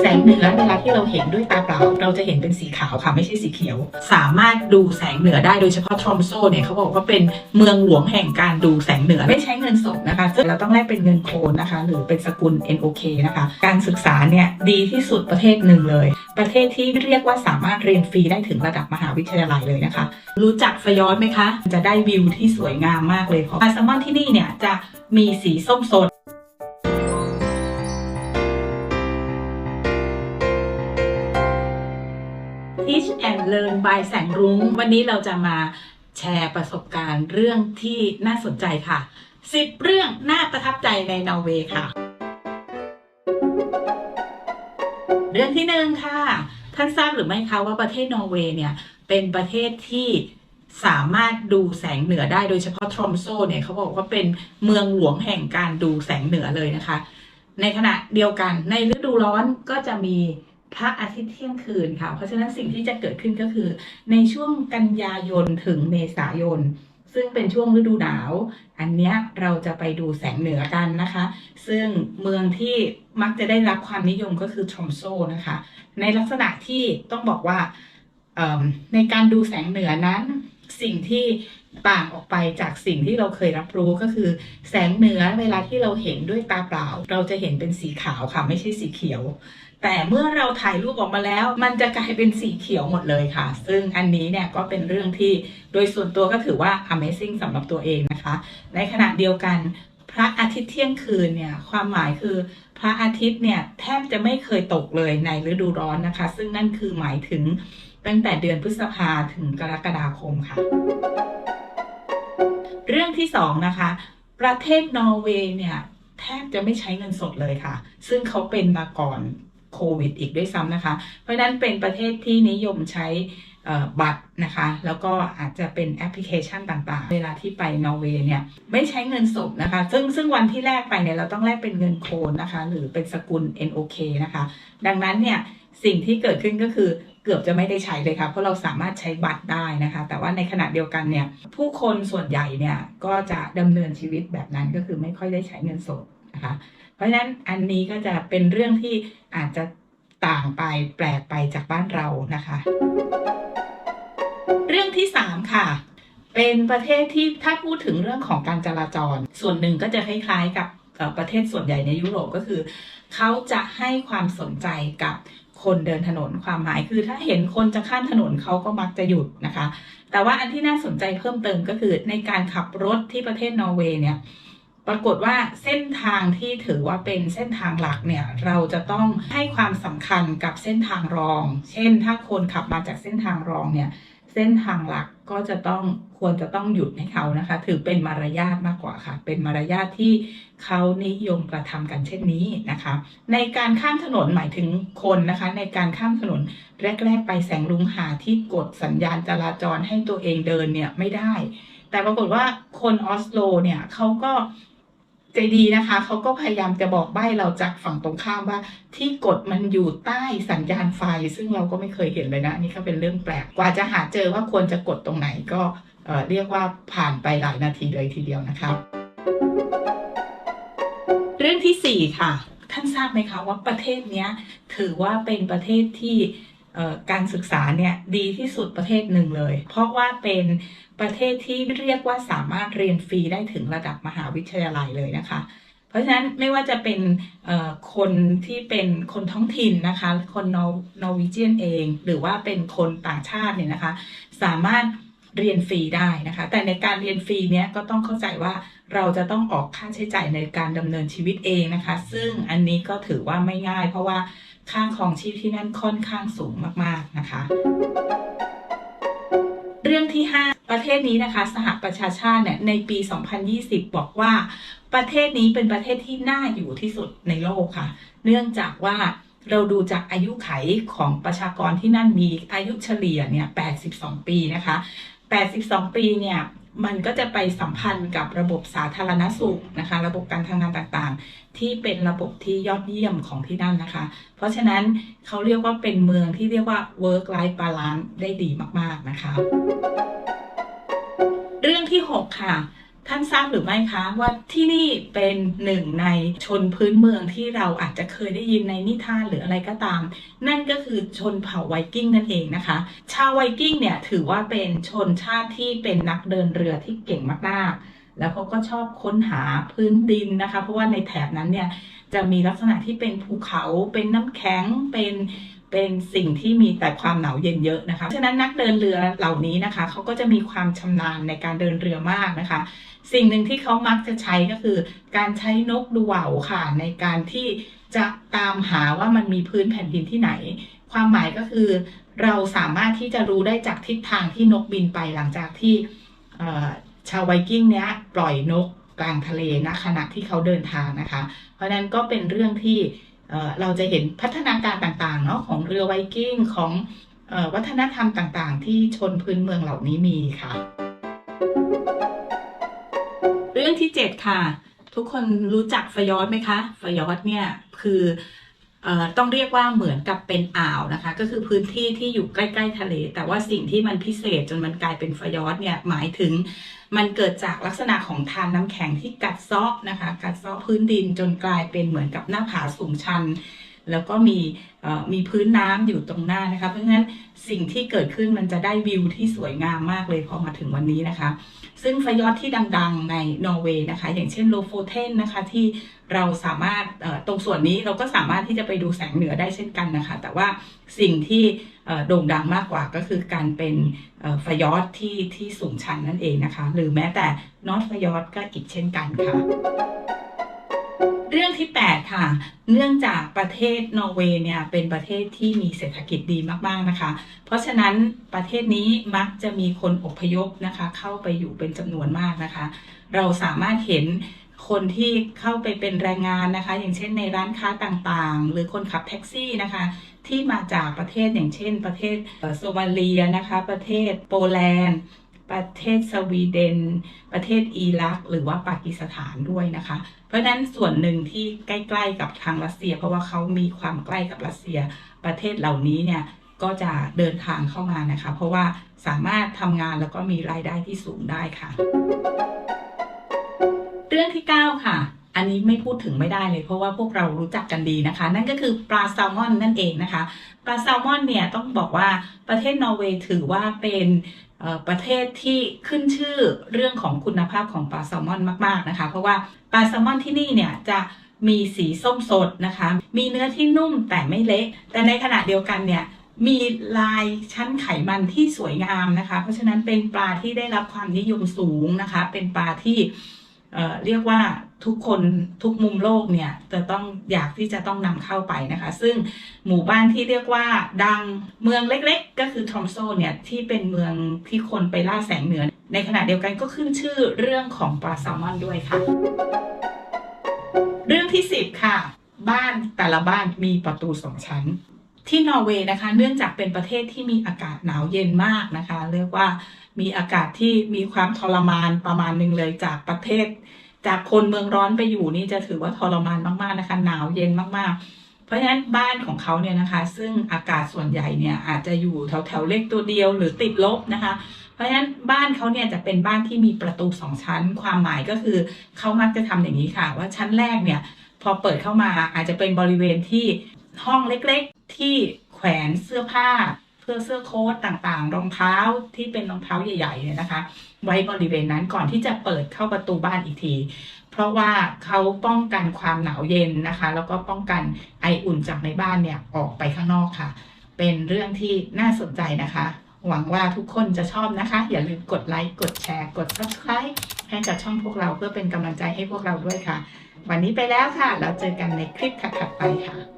แสงเหนือเวลาที่เราเห็นด้วยตาเปล่า เราจะเห็นเป็นสีขาวค่ะไม่ใช่สีเขียว สามารถดูแสงเหนือได้โดยเฉพาะทรอมโซเนี่ยเขาบอกว่าเป็นเมืองหลวงแห่งการดูแสงเหนือไม่ใช้เงินสดนะคะซึ่งเราต้องแลกเป็นเงินโคลนนะคะ หรือเป็นสกุล NOK นะคะ การศึกษาเนี่ยดีที่สุดประเทศหนึ่งเลย ประเทศที่เรียกว่าสามารถเรียนฟรีได้ถึงระดับมหาวิทยาลัยเลยนะคะ รู้จักฟยอดไหมคะ จะได้วิวที่สวยงามมากเลยเพราะปลาแซลมอนที่นี่เนี่ยจะมีสีส้มสด Teach and Learn by แสงรุ้ง วันนี้เราจะมาแชร์ประสบการณ์เรื่องที่น่าสนใจค่ะ 10 เรื่องน่าประทับใจในนอร์เวย์ค่ะ เรื่องที่หนึ่งค่ะ ท่านทราบหรือไม่คะว่าประเทศนอร์เวย์เนี่ย เป็นประเทศที่สามารถดูแสงเหนือได้โดยเฉพาะทรอมโซเนี่ยเขาบอกว่าเป็นเมืองหลวงแห่งการดูแสงเหนือเลยนะคะ ในขณะเดียวกันในฤดูร้อนก็จะมี พระอาทิตย์เที่ยงคืนค่ะ เพราะฉะนั้นสิ่งที่จะเกิดขึ้นก็คือ ในช่วงกันยายนถึงเมษายน ซึ่งเป็นช่วงฤดูหนาว อันเนี้ยเราจะไปดูแสงเหนือกันนะคะ ซึ่งเมืองที่มักจะได้รับความนิยมก็คือชอมโซนะคะ ในลักษณะที่ต้องบอกว่าในการดูแสงเหนือนั้น สิ่งที่ต่างออกไปจากสิ่งที่เราเคยรับรู้ก็คือ แสงเหนือเวลาที่เราเห็นด้วยตาเปล่า เราจะเห็นเป็นสีขาวค่ะไม่ใช่สีเขียว แต่เมื่อเราถ่ายรูปออกมาแล้ว มันจะกลายเป็นสีเขียวหมดเลยค่ะ ซึ่งอันนี้เนี่ยก็เป็นเรื่องที่โดยส่วนตัวก็ถือว่า Amazing สำหรับตัวเองนะคะ ในขณะเดียวกัน พระอาทิตย์เที่ยงคืนเนี่ยความหมายคือพระอาทิตย์เนี่ยแทบจะไม่เคยตกเลยในฤดูร้อนนะคะ ซึ่งนั่นคือหมายถึงตั้งแต่เดือนพฤษภาถึงกรกฎาคมค่ะ เรื่องที่สองนะคะ ประเทศนอร์เวย์เนี่ยแทบจะไม่ใช้เงินสดเลยค่ะ ซึ่งเขาเป็นมาก่อนโควิดอีกด้วยซ้ำนะคะ เพราะนั้นเป็นประเทศที่นิยมใช้ บัตรนะคะ แล้วก็อาจจะเป็นแอปพลิเคชันต่างๆ เวลาที่ไปนอร์เวย์เนี่ยไม่ใช้เงินสดนะคะ ซึ่งซึ่งวันที่แรกไปเนี่ยเราต้องแลกเป็นเงินโคลนนะคะ หรือเป็นสกุล NOK นะคะ ดังนั้นเนี่ยสิ่งที่เกิดขึ้นก็คือเกือบจะไม่ได้ใช้เลยค่ะ เพราะเราสามารถใช้บัตรได้นะคะ แต่ว่าในขณะเดียวกันเนี่ยผู้คนส่วนใหญ่เนี่ยก็จะดำเนินชีวิตแบบนั้นก็คือไม่ค่อยได้ใช้เงินสดนะคะ เพราะฉะนั้นอันนี้ก็จะเป็นเรื่องที่อาจจะต่างไปแปลกไปจากบ้านเรานะคะ เรื่องที่สามค่ะ เป็นประเทศที่ถ้าพูดถึงเรื่องของการจราจร ส่วนหนึ่งก็จะคล้ายๆกับประเทศส่วนใหญ่ในยุโรปก็คือ เขาจะให้ความสนใจกับคนเดินถนนความหมายคือถ้าเห็นคนจะข้ามถนนเขาก็มักจะหยุดนะคะ แต่ว่าอันที่น่าสนใจเพิ่มเติมก็คือในการขับรถที่ประเทศนอร์เวย์เนี่ยปรากฏว่าเส้นทางที่ถือว่าเป็นเส้นทางหลักเนี่ยเราจะต้องให้ความสำคัญกับเส้นทางรอง เช่น ถ้าคนขับมาจากเส้นทางรองเนี่ย เส้นทางหลักก็จะต้องควรจะต้องหยุดให้เขานะคะ ถือเป็นมารยาทมากกว่าค่ะ เป็นมารยาทที่เขานิยมกระทำกันเช่นนี้นะคะ ในการข้ามถนนหมายถึงคนนะคะ ในการข้ามถนนแรก ๆ ไปแสงลุงหาที่กดสัญญาณจราจรให้ตัวเองเดินเนี่ยไม่ได้ แต่ปรากฏว่าคนออสโลเนี่ยเขาก็ ใจดีนะคะเขาก็พยายามจะบอกใบ้เราจากฝั่งตรงข้ามว่า ที่กดมันอยู่ใต้สัญญาณไฟ ซึ่งเราก็ไม่เคยเห็นเลยนะนี่ก็เป็นเรื่องแปลกกว่าจะหาเจอว่าควรจะกดตรงไหนก็เเรียกว่าผ่านไปหลายนาทีเลยทีเดียวนะคะ เรื่องที่สี่ค่ะ ท่านทราบไหมคะว่าประเทศนี้ถือว่าเป็นประเทศที่ การศึกษาเนี่ยดีที่สุดประเทศหนึ่งเลย เพราะว่าเป็นประเทศที่เรียกว่าสามารถเรียนฟรีได้ถึงระดับมหาวิทยาลัยเลยนะคะ เพราะฉะนั้นไม่ว่าจะเป็นคนที่เป็นคนท้องถิ่นนะคะ คนนอร์นอร์วีเจียนเอง หรือว่าเป็นคนต่างชาติเนี่ยนะคะ สามารถเรียนฟรีได้นะคะ แต่ในการเรียนฟรีเนี้ยก็ต้องเข้าใจว่าเราจะต้องออกค่าใช้จ่ายในการดำเนินชีวิตเองนะคะ ซึ่งอันนี้ก็ถือว่าไม่ง่าย เพราะว่า ค่าครองชีพที่นั่นค่อนข้างสูงมากๆนะคะ เรื่องที่ 5 ประเทศนี้นะคะ สหประชาชาติเนี่ยในปี 2020 บอกว่าประเทศนี้เป็นประเทศที่น่าอยู่ที่สุดในโลกค่ะ เนื่องจากว่าเราดูจากอายุไขของประชากรที่นั่นมีอายุเฉลี่ยเนี่ย 82 ปีนะคะ 82 ปีเนี่ย มันก็จะไปสัมพันธ์กับระบบสาธารณสุขนะคะ ระบบการทำงานต่างๆ ที่เป็นระบบที่ยอดเยี่ยมของที่นั่นนะคะ เพราะฉะนั้นเขาเรียกว่าเป็นเมืองที่เรียกว่า work life balance ได้ดีมากๆนะคะ เรื่องที่ 6 ค่ะ ท่านทราบหรือไม่คะว่าที่นี่เป็นหนึ่งในชนพื้นเมืองที่เราอาจจะเคยได้ยินในนิทานหรืออะไรก็ตาม นั่นก็คือชนเผ่าไวกิ้งนั่นเองนะคะ ชาวไวกิ้งเนี่ยถือว่าเป็นชนชาติที่เป็นนักเดินเรือที่เก่งมากๆ แล้วเขาก็ชอบค้นหาพื้นดินนะคะ เพราะว่าในแถบนั้นเนี่ยจะมีลักษณะที่เป็นภูเขาเป็นน้ำแข็งเป็น เป็นสิ่งที่มีแต่ความหนาวเย็นเยอะนะคะฉะนั้นนักเดินเรือเหล่านี้นะคะเขาก็จะมีความชำนาญในการเดินเรือมากนะคะ สิ่งหนึ่งที่เขามักจะใช้ก็คือ การใช้นกดูเหว่าค่ะในการที่จะตามหาว่ามันมีพื้นแผ่นดินที่ไหน ความหมายก็คือ เราสามารถที่จะรู้ได้จากทิศทางที่นกบินไปหลังจากที่ชาวไวกิ้งเนี้ยปล่อยนกกลางทะเลนะขณะที่เขาเดินทางนะคะ เพราะนั้นก็เป็นเรื่องที่ เราจะเห็นพัฒนาการต่างๆเนาะของเรือไวกิ้งของอวัฒนธรรมต่างๆ ที่ชนพื้นเมืองเหล่านี้มีค่ะ เรื่องที่ 7 ค่ะ ทุกคนรู้จักฟยอดไหมคะฟยอดเนี่ยคือ ต้องเรียกว่าเหมือนกับเป็นอ่าวนะคะ ก็คือพื้นที่ที่อยู่ใกล้ๆทะเล แต่ว่าสิ่งที่มันพิเศษจนมันกลายเป็นฟยอดเนี่ยหมายถึงมันเกิดจากลักษณะของทานน้ำแข็งที่กัดเซาะนะคะ กัดเซาะพื้นดินจนกลายเป็นเหมือนกับหน้าผาสูงชัน แล้วก็มีมีพื้นน้ำอยู่ตรงหน้านะคะ เพราะฉะนั้นสิ่งที่เกิดขึ้นมันจะได้วิวที่สวยงามมากเลยพอมาถึงวันนี้นะคะ ซึ่งฟยอดที่ดังๆในนอร์เวย์นะคะ อย่างเช่นโลโฟเทนนะคะที่เราสามารถตรงส่วนนี้เราก็สามารถที่จะไปดูแสงเหนือได้เช่นกันนะคะ แต่ว่าสิ่งที่โด่งดังมากกว่าก็คือการเป็นฟยอดที่ที่สูงชันนั่นเองนะคะ หรือแม้แต่นอตฟยอดก็อีกเช่นกันค่ะ เรื่องที่ 8 ค่ะ เนื่องจากประเทศนอร์เวย์เนี่ยเป็นประเทศที่มีเศรษฐกิจดีมากๆนะคะ เพราะฉะนั้นประเทศนี้มักจะมีคนอพยพนะคะ เข้าไปอยู่เป็นจำนวนมากนะคะ เราสามารถเห็นคนที่เข้าไปเป็นแรงงานนะคะ อย่างเช่นในร้านค้าต่างๆ หรือคนขับแท็กซี่นะคะ ที่มาจากประเทศอย่างเช่น ประเทศโซมาเลียนะคะ ประเทศโปแลนด์ ประเทศสวีเดน ประเทศอิรัก หรือว่าปากีสถานด้วยนะคะ เพราะฉะนั้นส่วนหนึ่งที่ใกล้ๆกับทางรัสเซีย เพราะว่าเขามีความใกล้กับรัสเซีย ประเทศเหล่านี้เนี่ยก็จะเดินทางเข้ามานะคะ เพราะว่าสามารถทำงานแล้วก็มีรายได้ที่สูงได้ค่ะ เรื่องที่ 9 ค่ะ อันนี้ไม่พูดถึงไม่ได้เลยเพราะว่าพวกเรารู้จักกันดีนะคะ นั่นก็คือปลาแซลมอนนั่นเองนะคะปลาแซลมอนเนี่ยต้องบอกว่าประเทศนอร์เวย์ถือว่าเป็นประเทศที่ขึ้นชื่อเรื่องของคุณภาพของปลาแซลมอนมาก ๆนะคะ เพราะว่าปลาแซลมอนที่นี่เนี่ยจะมีสีส้มสดนะคะ มีเนื้อที่นุ่มแต่ไม่เละแต่ในขณะเดียวกันเนี่ยมีลายชั้นไขมันที่สวยงามนะคะ เพราะฉะนั้นเป็นปลาที่ได้รับความนิยมสูงนะคะ เป็นปลาที่เเรียกว่า ทุกคนทุกมุมโลกเนี่ยจะต้องอยากที่จะต้องนำเข้าไปนะคะ ซึ่งหมู่บ้านที่เรียกว่าดังเมืองเล็กๆ ก็คือทอมโซเนี่ยที่เป็นเมืองที่คนไปล่าแสงเหนือ ในขณะเดียวกันก็ขึ้นชื่อเรื่องของปลาแซลมอนด้วยค่ะ เรื่องที่ 10 ค่ะ บ้านแต่ละบ้านมีประตูสองชั้น ที่นอร์เวย์นะคะ เนื่องจากเป็นประเทศที่มีอากาศหนาวเย็นมากนะคะ เรียกว่ามีอากาศที่มีความทรมานประมาณหนึ่งเลยจากประเทศ จากคนเมืองร้อนไปอยู่นี่จะถือว่าทรมานมากๆนะคะหนาวเย็นมากๆ เพราะฉะนั้นบ้านของเขาเนี่ยนะคะ ซึ่งอากาศส่วนใหญ่เนี่ยอาจจะอยู่แถวๆเลขตัวเดียวหรือติดลบนะคะ เพราะฉะนั้นบ้านเขาเนี่ยจะเป็นบ้านที่มีประตูสองชั้น ความหมายก็คือเขามักจะทำอย่างนี้ค่ะ ว่าชั้นแรกเนี่ยพอเปิดเข้ามาอาจจะเป็นบริเวณที่ห้องเล็กๆที่แขวนเสื้อผ้า เพื่อเสื้อโค้ทต่างๆ รองเท้าที่เป็นรองเท้าใหญ่ๆเนี่ยนะคะ ไว้บริเวณนั้นก่อนที่จะเปิดเข้าประตูบ้านอีกที เพราะว่าเขาป้องกันความหนาวเย็นนะคะ แล้วก็ป้องกันไออุ่นจากในบ้านเนี่ยออกไปข้างนอกค่ะ เป็นเรื่องที่น่าสนใจนะคะ หวังว่าทุกคนจะชอบนะคะ อย่าลืมกดไลค์กดแชร์ กด subscribe ให้กับช่องพวกเราเพื่อเป็นกำลังใจให้พวกเราด้วยค่ะ วันนี้ไปแล้วค่ะ แล้วเจอกันในคลิปถัดๆไปค่ะ